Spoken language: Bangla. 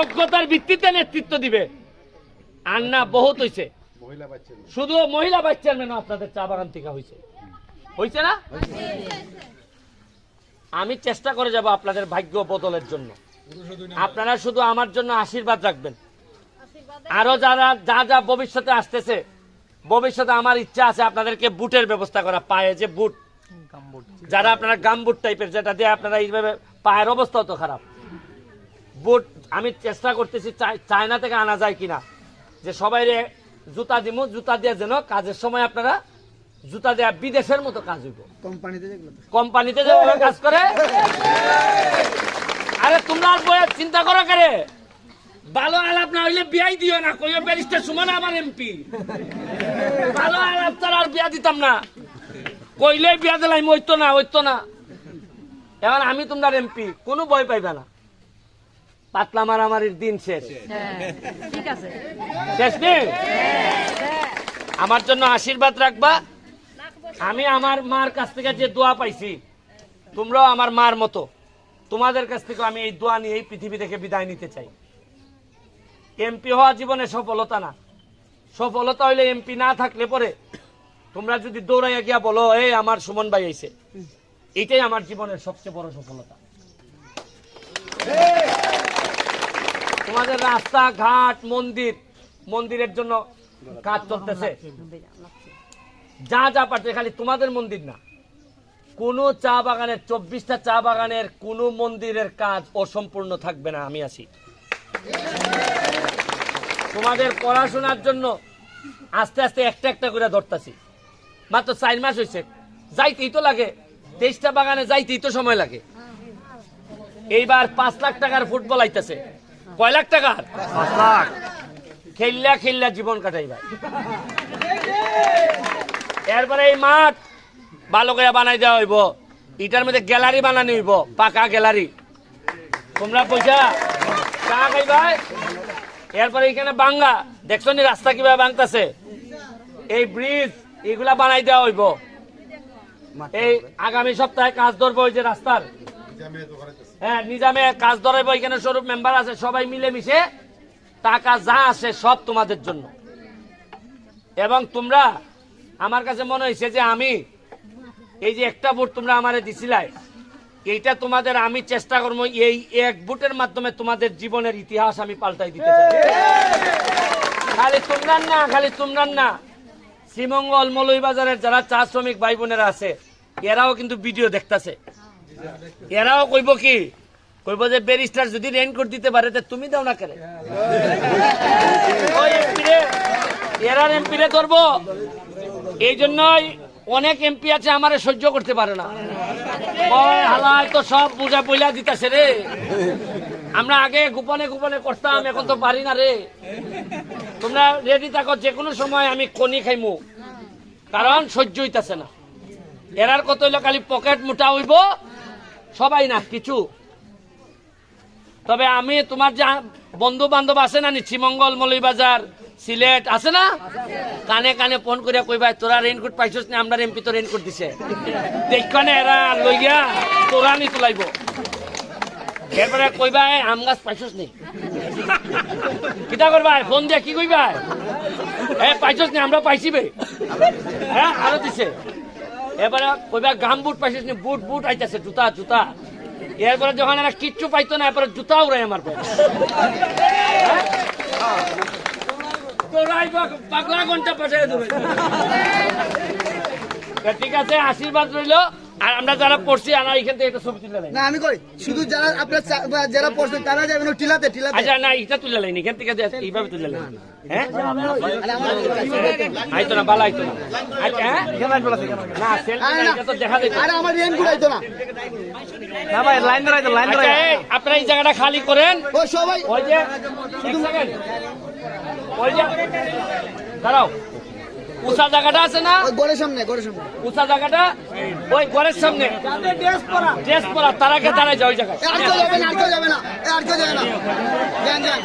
যোগ্যতার ভিত্তিতে নেতৃত্ব দিবে। আর না বহুত হইছে। শুধু মহিলা ভাইস চেয়ারম্যান আপনাদের চা বাগান থেকে হয়েছে হয়েছে না? আমি চেষ্টা করে যাব আপনাদের ভাগ্য বদলের জন্য। আপনারা শুধু আমার জন্য আশীর্বাদ রাখবেন। আরও যারা যা যা ভবিষ্যতে আসতেছে ভবিষ্যতে আমার ইচ্ছা আছে আপনাদেরকে বুটের ব্যবস্থা করা পায়ে যে বুট। যারা আপনারা গাম বুট টাইপের যেটা দিয়ে আপনারা এইভাবে পায়ের অবস্থা তো খারাপ। বুট আমি চেষ্টা করতেছি চায়না থেকে আনা যায় কিনা। যে সবাই জুতা দিব জুতা দিয়ে যেন কাজের সময় আপনারা জুতা দেয়া বিদেশের মতো কাজ হইব। কোম্পানিতে কোম্পানিতে যেভাবে কাজ করে। আরে তোমরা বয়ে চিন্তা করো করে? ভালো আলাপ না হইলে বিয়াই দিও না কইও ব্যারিস্টার সুমন আমার এমপি। ভালো আলাপ তার আর বিয়া দিতাম না। কইলে বিয়া দিলাম ওইতো না ওইতো না। এবার আমি তোমার এমপি কোনো ভয় পাইবে না। পাতলা মারামারির দিন শেষ। হ্যাঁ ঠিক আছে। শেষ নেই আমার জন্য আশীর্বাদ রাখবা। আমি আমার মার কাছ থেকে যে দোয়া পাইছি তোমরাও আমার মার মতো। তোমাদের কাছ থেকে আমি এই দোয়া নিয়ে এই পৃথিবী থেকে বিদায় নিতে চাই। এমপি হওয়া জীবনে সফলতা না। সফলতা হইলে এমপি না থাকলে পরে তোমরা যদি দৌড়াইয়া গিয়া বলো এই আমার সুমন ভাই আইছে। এটাই আমার জীবনের সবচেয়ে বড় সফলতা। তোমাদের রাস্তাঘাট, মন্দির, মন্দিরের জন্য কাজ চলতেছে। যা যা পারছে খালি তোমাদের মন্দির না। কোন চা বাগানের, চব্বিশটা চা বাগানের কোন মন্দিরের কাজ অসম্পূর্ণ থাকবে না, আমি আছি। তোমাদের পড়াশোনার জন্য আস্তে আস্তে একটা একটা করে ধরতাছি। মাত্র চার মাস হয়েছে। যাইতেই তো লাগে। তেইশটা বাগানে যাইতেই তো সময় লাগে। এইবার পাঁচ লাখ টাকার ফুটবল আইতেছে। কয় লাখ টাকার খেললা খেললা জীবন কাটাইবার এরপরে এই মাঠ ভালো করে বানাই দেওয়া হইব। ইটার মধ্যে গ্যালারি বানানি হইব, পাকা গ্যালারি। তোমরা পয়সা চা খাইবাই এরপরে এখানে বাঙ্গা। দেখছ নি রাস্তা কীভাবে ভাঙতেছে এই ব্রিজ, এগুলা বানাই দেওয়া হইব। এই আগামী সপ্তাহে কাজ ধরবো ওই যে রাস্তার। হ্যাঁ নিজামে কাজ ধরাইব, এখানে স্বরূপ মেম্বার আছে, সবাই মিলে মিশে টাকা যা আসে সব তোমাদের জন্য। এবং তোমরা, আমার কাছে মনে হয়েছে যে আমি, এই যে একটা ভোট তোমরা আমারে দিছিলাই, এইটা তোমাদের আমি চেষ্টা করব, এই এক ভোটের মাধ্যমে তোমাদের জীবনের ইতিহাস আমি পাল্টাই দিতে চাই। খালি তোমরার না, খালি তোমরার না। শ্রীমঙ্গল মৌলভীবাজারের যারা চা শ্রমিক ভাই বোনেরা আছে, এরাও কিন্তু ভিডিও দেখতাছে। এরাও কইব কি? কইব যে ব্যারিস্টার যদি রেনকোট দিতে পারে তুমি দাও না কেন? এরার এমপি রে ধরবো। এই জন্যই অনেক এমপি আছে আমারে সহ্য করতে পারে না। হালায় তো সব বুঝা পইলা দিতাছে রে। আমরা আগে গোপনে গোপনে করতাম, এখন তো পারি না রে। তোমরা রেডি থাকো যে কোনো সময় আমি কনি খাইমু। কারণ সহ্য হইতাছে না। এরার কত হইল, খালি পকেট মোটা হইব। সবাই না, কিছু। তবে আমি তোমার যা বন্ধু বান্ধব আছে না নি, শ্রীমঙ্গল, মৌলভীবাজার, সিলেট, আছে না? কানে কানে ফোন করে কইবা তোরা রেইনকোট পাইছস না আমরা এমপি তো রেইনকোট দিছে। দেখখানে এরা লইয়া তোরা নি তোলাইব। এরপরে কইবা আম গাছ পাইছস নি? কিতা করবা ফোন দিয়ে কি কইবা এ, পাইছস নি, আমরা পাইছি বে। হ্যাঁ আরও দিছে। এবারে কইবা গাম বুট পাইছিস নি, বুট বুট আইতাছে, জুতা জুতা। এরপরে যখন এরা কিচ্ছু পাইতো না, এরপরে জুতা উড়াই আমার তোরাই পাগলা ঘণ্টা পাঠিয়ে দেবে। ঠিক আছে, আশীর্বাদ রইল। আর আমরা যারা পড়ছি আমরা এখান থেকে একটা ছবি তুলে না আমি কই শুধু যারা আপনার যারা পড়ছে তারা যাবেন ওই টিলাতে টিলাতে। আচ্ছা না এটা তুলে লাইনি এখান থেকে এইভাবে তুলে লাইনি হ্যাঁ? আমার- আইতো না বালা আইতো না। আচ্ছা হ্যাঁ? না সেলফি আরে না না। এটা তো দেখা যাইতো। আরে আমার রেন গুড়াইতো না। আচ্ছা এই, আপনারা এই জায়গাটা খালি করেন। ও সবাই ওই যে এক ওই যে দাঁড়াও। উষা জায়গাটা আছে না? ওই গড়ের সামনে গড়ের সামনে। উষা জায়গাটা? ওই গড়ের সামনে। ড্রেস পরা। তারাকে তারা যায় ওই জায়গায়। এ, আর কেউ যাবে না আর কেউ যাবে না আর কেউ যাবে না। যান যান।